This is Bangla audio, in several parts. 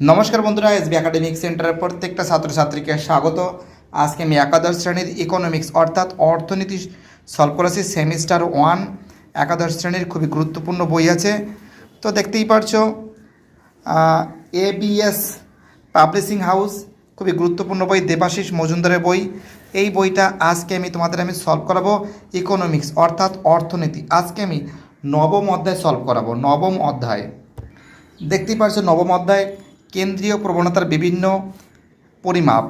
নমস্কার বন্ধুরা, এসবি একাডেমিক সেন্টারের প্রত্যেকটা ছাত্রছাত্রীকে স্বাগত। আজকে আমি একাদশ শ্রেণির ইকোনমিক্স অর্থাৎ অর্থনীতি সলভ করেছি সেমিস্টার ওয়ান একাদশ শ্রেণির খুবই গুরুত্বপূর্ণ বই আছে। তো দেখতেই পারছ এবিএস পাবলিশিং হাউস খুবই গুরুত্বপূর্ণ বই, দেবাশিস মজুমদারের বই। এই বইটা আজকে আমি তোমাদের আমি সলভ করাবো ইকোনমিক্স অর্থাৎ অর্থনীতি। আজকে আমি নবম অধ্যায় সলভ করাবো, নবম অধ্যায়। দেখতেই পারছ, নবম অধ্যায় কেন্দ্রীয় প্রবণতার বিভিন্ন পরিমাপ।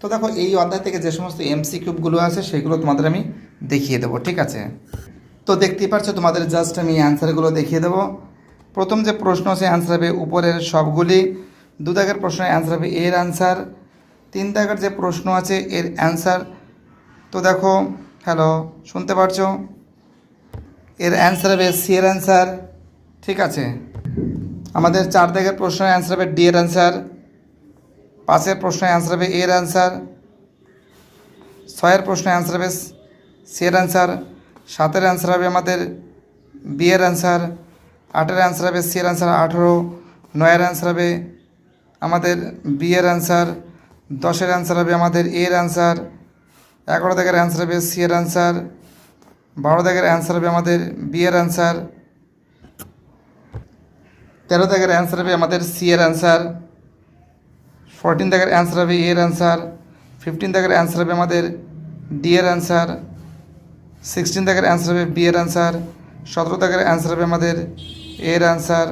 তো দেখো, এই অধ্যায় থেকে যে সমস্ত এমসি কিউবগুলো আছে, সেগুলো তোমাদের আমি দেখিয়ে দেবো, ঠিক আছে? তো দেখতেই পারছ, তোমাদের জাস্ট আমি অ্যান্সারগুলো দেখিয়ে দেবো। প্রথম যে প্রশ্ন আছে অ্যান্সার হবে উপরের সবগুলি, দু দাগের প্রশ্নের অ্যান্সার হবে এর অ্যান্সার তিন দাগের যে প্রশ্ন আছে এর অ্যান্সার তো দেখো হ্যালো শুনতে পারছ? এর অ্যান্সার হবে সি এর অ্যান্সার ঠিক আছে? আমাদের চার দাগের প্রশ্নের অ্যান্সার হবে ডি এর অ্যান্সার পাঁচের প্রশ্নের অ্যান্সার হবে এর অ্যান্সার ছয়ের প্রশ্নের অ্যান্সার হবে সি এর অ্যান্সার সাতের অ্যান্সার হবে আমাদের বি এর অ্যান্সার আটের অ্যান্সার হবে সি এর অ্যান্সার আঠেরো, নয়ের অ্যান্সার হবে আমাদের বি এর অ্যান্সার দশের অ্যান্সার হবে আমাদের এর অ্যান্সার এগারো দাগের অ্যান্সার হবে সি এর অ্যান্সার বারো দাগের অ্যান্সার হবে আমাদের বি এর অ্যান্সার তেরো দাগের অ্যান্সার হবে আমাদের সি এর অ্যান্সার ফোরটিন দাগের অ্যান্সার হবে এর অ্যান্সার ফিফটিন দাগের অ্যান্সার হবে আমাদের ডি এর অ্যান্সার সিক্সটিন দাগের অ্যান্সার হবে বি এর অ্যান্সার সতেরো দাগের অ্যান্সার হবে আমাদের এর অ্যান্সার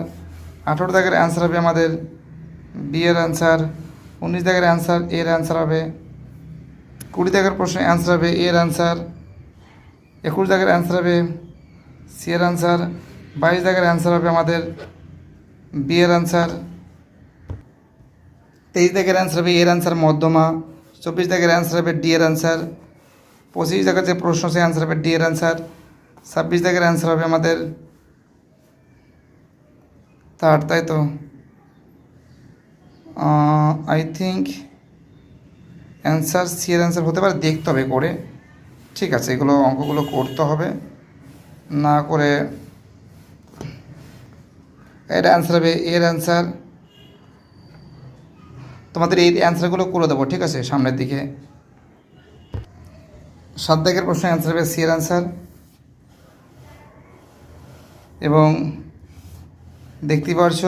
আঠেরো দাগের অ্যান্সার হবে আমাদের বি এর অ্যান্সার উনিশ দাগের অ্যান্সার এর অ্যান্সার হবে, কুড়ি দাগের প্রশ্নের অ্যান্সার হবে এর অ্যান্সার একুশ দাগের অ্যান্সার হবে সি এর অ্যান্সার বাইশ দাগের অ্যান্সার হবে আমাদের বি এর অ্যান্সার তেইশ দাগের অ্যান্সার হবে এর অ্যান্সার মধ্যমা, চব্বিশ দাগের অ্যান্সার হবে ডি এর অ্যান্সার পঁচিশ দাগের যে প্রশ্ন সে অ্যান্সার হবে ডি এর অ্যান্সার ছাব্বিশ দাগের অ্যান্সার হবে আমাদের থার্ড তাই তো? আই থিঙ্ক অ্যান্সার সি এর অ্যান্সার হতে পারে, দেখতে হবে করে। ঠিক আছে, এগুলো অঙ্কগুলো করতে হবে। না করে এর অ্যান্সার হবে এর অ্যান্সার তোমাদের এই অ্যান্সারগুলো করে দেবো, ঠিক আছে, সামনের দিকে। সাত দাগের প্রশ্নের অ্যান্সার হবে সি এর অ্যান্সার এবং দেখতে পারছ,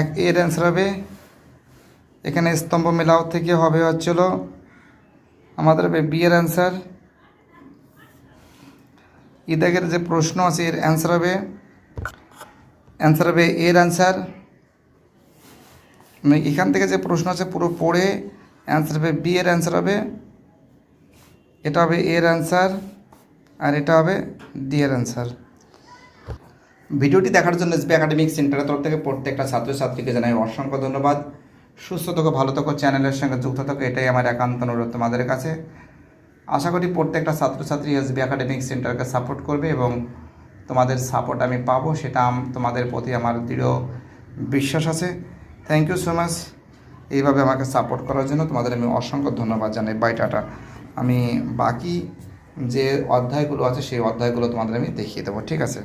এক এর অ্যান্সার হবে। এখানে স্তম্ভ মেলাও থেকে হবে হচ্ছিল। আমাদের হবে বি এর অ্যান্সার ইদাগের যে প্রশ্ন আছে, এর অ্যান্সার হবে। অ্যান্সার হবে এর অ্যান্সার মানে এখান থেকে যে প্রশ্ন আছে পুরো পড়ে অ্যান্সার হবে বি এর অ্যান্সার হবে। এটা হবে এর অ্যান্সার আর এটা হবে ডি এর অ্যান্সার ভিডিওটি দেখার জন্য এসবি একাডেমিক সেন্টারের তরফ থেকে প্রত্যেকটা ছাত্রছাত্রীকে জানাই অসংখ্য ধন্যবাদ। সুস্থ থাকো, ভালো থাকো, চ্যানেলের সঙ্গে যুক্ত থাকো, এটাই আমার একান্ত অনুরোধ তোমাদের কাছে। আশা করি প্রত্যেকটা ছাত্রছাত্রী এসবি একাডেমিক সেন্টারকে সাপোর্ট করবে এবং তোমাদের সাপোর্ট আমি পাবো, সেটা তোমাদের প্রতি আমার দৃঢ় বিশ্বাস আছে। থ্যাংক ইউ সো মাচ এইভাবে আমাকে সাপোর্ট করার জন্য তোমাদের আমি অসংখ্য ধন্যবাদ জানাই। বাই টাটা আমি বাকি যে অধ্যায়গুলো আছে, সেই অধ্যায়গুলো তোমাদের আমি দেখিয়ে দেবো, ঠিক আছে?